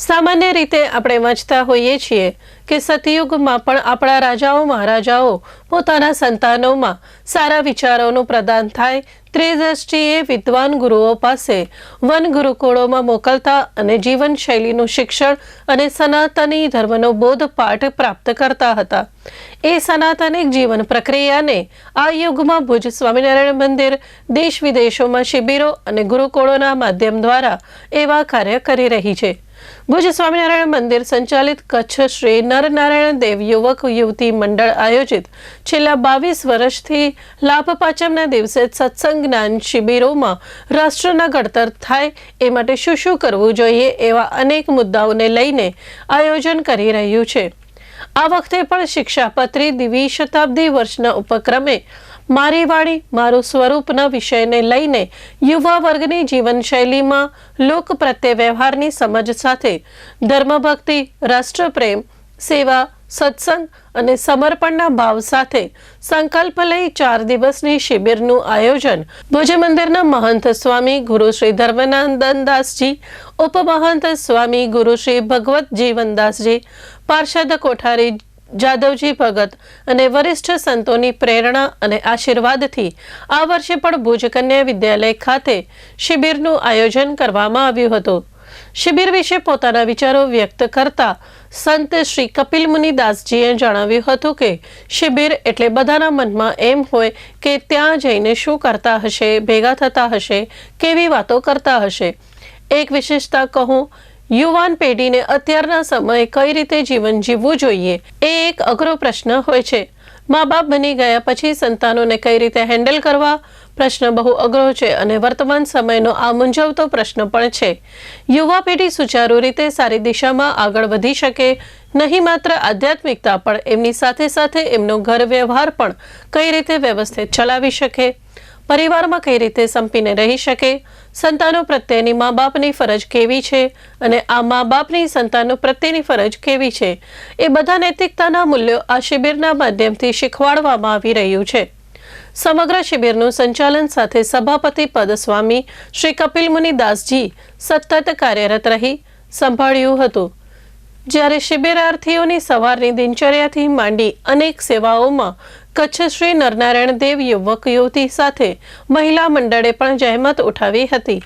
સામાન્ય રીતે આપણે વાંચતા હોઈએ છીએ કે સતયુગમાં પણ આપણા રાજાઓ, મહારાજાઓ પોતાના સંતાનોમાં સારા વિચારોનું પ્રદાન થાય, ત્રિદ્રષ્ટિએ વિદ્વાન ગુરુઓ પાસે વન ગુરુકુળોમાં મોકલતા અને જીવનશૈલીનું શિક્ષણ અને સનાતની ધર્મનો બોધ પાઠ પ્રાપ્ત કરતા હતા. એ સનાતનિક જીવન પ્રક્રિયાને આ યુગમાં ભુજ સ્વામિનારાયણ મંદિર, દેશ વિદેશોમાં શિબિરો અને ગુરુકુળોના માધ્યમ દ્વારા એવા કાર્ય કરી રહી છે. ભુજ સ્વામિનારાયણ મંદિર સંચાલિત કચ્છ શ્રી નરનારાયણ દેવ યુવક યુવતી મંડળ આયોજિત છેલ્લા બાવીસ વર્ષથી લાભ પાંચમના દિવસે સત્સંગ જ્ઞાન શિબિરોમાં રાષ્ટ્રના ઘડતર થાય એ માટે શું શું કરવું જોઈએ એવા અનેક મુદ્દાઓને લઈને આયોજન કરી રહ્યું છે. આ વખતે પણ શિક્ષાપત્રી દિવી શતાબ્દી વર્ષના ઉપક્રમે મારી વાણી મારું સ્વરૂપના વિષયને લઈને યુવા વર્ગની જીવનશૈલીમાં લોક પ્રત્યે વ્યવહારની સમજ સાથે ધર્મભક્તિ, રાષ્ટ્રપ્રેમ, સેવા સત્સંગ અને સમર્પણના ભાવ સાથે સંકલ્પ લઈ ચાર દિવસની શિબિરનું આયોજન ભુજ મંદિરના મહંત સ્વામી ગુરુ શ્રી ધર્મનંદનદાસજી, ઉપમહંત સ્વામી ગુરુ શ્રી ભગવત જીવનદાસજી, પાર્ષદ કોઠારી જાદવજી ભગત અને વરિષ્ઠ સંતોની પ્રેરણા અને આશીર્વાદથી આ વર્ષે પણ ભુજ કન્યા વિદ્યાલય ખાતે શિબિરનું આયોજન કરવામાં આવ્યું હતું. શિબિર વિશે પોતાના વિચારો વ્યક્ત કરતા સંત શ્રી કપિલ મુનિદાસજીએ જણાવ્યું હતું કે શિબિર એટલે બધાના મનમાં એમ હોય કે ત્યાં જઈને શું કરતા હશે, ભેગા થતા હશે, કેવી વાતો કરતા હશે. એક વિશેષતા કહું યુવાન પેઢીને અત્યારના સમયે કઈ રીતે જીવન જીવવું જોઈએ એ એક અઘરો પ્રશ્ન હોય છે. મા બાપ બની ગયા પછી સંતાનોને કઈ રીતે હેન્ડલ કરવા? પ્રશ્ન બહુ અઘરો છે અને વર્તમાન સમયનો આ મૂંઝવતો પ્રશ્ન પણ છે. યુવા પેઢી સુચારુ રીતે સારી દિશામાં આગળ વધી શકે. નહીં માત્ર આધ્યાત્મિકતા, પણ એમની સાથે સાથે એમનો ઘર વ્યવહાર પણ કઈ રીતે વ્યવસ્થિત ચલાવી શકે? પરિવારમાં કઈ રીતે સંપીને રહી શકે? સંતાનો પ્રત્યેની મા બાપની ફરજ કેવી છે? અને આ મા બાપની સંતાનો પ્રત્યેની ફરજ કેવી છે? એ બધા નૈતિકતાના મૂલ્યો આ શિબિરના માધ્યમથી શીખવાડવામાં આવી રહ્યું છે. સમગ્ર શિબિરનું સંચાલન સાથે સભાપતિ પદ સ્વામી શ્રી કપિલ મુનિ દાસજી સતત કાર્યરત રહી, સંભાળ્યું હતું. જ્યારે શિબિરાર્થીઓની સવારની દિનચર્યાથી માંડી અનેક સેવાઓમાં કચ્છ શ્રી નરનારાયણ દેવ યુવક યુવતી સાથે મહિલા મંડળે પણ જહેમત ઉઠાવી હતી.